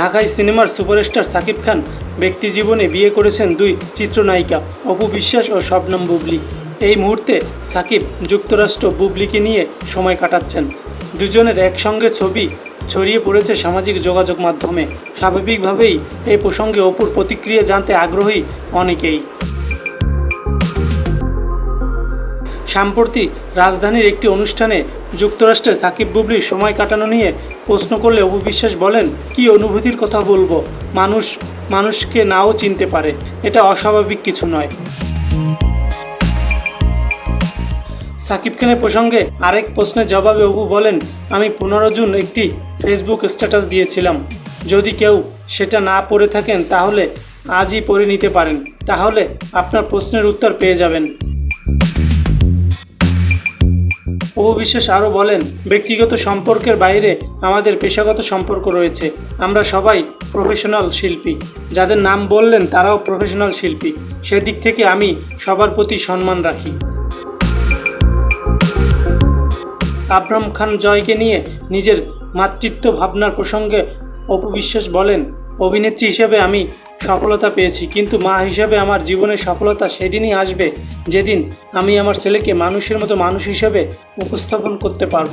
ঢাকায় সিনেমার সুপারস্টার সাকিব খান ব্যক্তি জীবনে বিয়ে করেছেন দুই চিত্রনায়িকা, অপু বিশ্বাস ও শবনম বুবলি। এই মুহূর্তে সাকিব যুক্তরাষ্ট্র বুবলিকে নিয়ে সময় কাটাচ্ছেন। দুজনের একসঙ্গে ছবি ছড়িয়ে পড়েছে সামাজিক যোগাযোগ মাধ্যমে। স্বাভাবিকভাবেই এই প্রসঙ্গে অপুর প্রতিক্রিয়া জানতে আগ্রহী অনেকেই। সাম্প্রতি রাজধানীর একটি অনুষ্ঠানে যুক্তরাষ্ট্রে সাকিব বুবলির সময় কাটানো নিয়ে প্রশ্ন করলে অপু বিশ্বাস বলেন, কি অনুভূতির কথা বলব? মানুষ, মানুষকে নাও চিনতে পারে। এটা অস্বাভাবিক কিছু নয়। সাকিব খানের প্রসঙ্গে আরেক প্রশ্নের জবাবে অপু বলেন, আমি পনেরো জুন একটি ফেসবুক স্ট্যাটাস দিয়েছিলাম। যদি কেউ সেটা না পড়ে থাকেন, তাহলে আজই পড়ে নিতে পারেন। তাহলে আপনার প্রশ্নের উত্তর পেয়ে যাবেন। অপু বিশ্বাস আরও বলেন, ব্যক্তিগত সম্পর্কের বাইরে আমাদের পেশাগত সম্পর্ক রয়েছে। আমরা সবাই প্রফেশনাল শিল্পী। যাদের নাম বললেন তারাও প্রফেশনাল শিল্পী। সেদিক থেকে আমি সবার প্রতি সম্মান রাখি। আব্রাম খান জয়কে নিয়ে নিজের মাতৃত্ব ভাবনার প্রসঙ্গে অপবিশ্বাস বলেন অভিনেত্রী হিসেবে আমি সফলতা পেয়েছি, কিন্তু মা হিসেবে আমার জীবনের সফলতা সেদিনই আসবে যেদিন আমি আমার ছেলেকে মানুষের মতো মানুষ হিসেবে উপস্থাপন করতে পারব।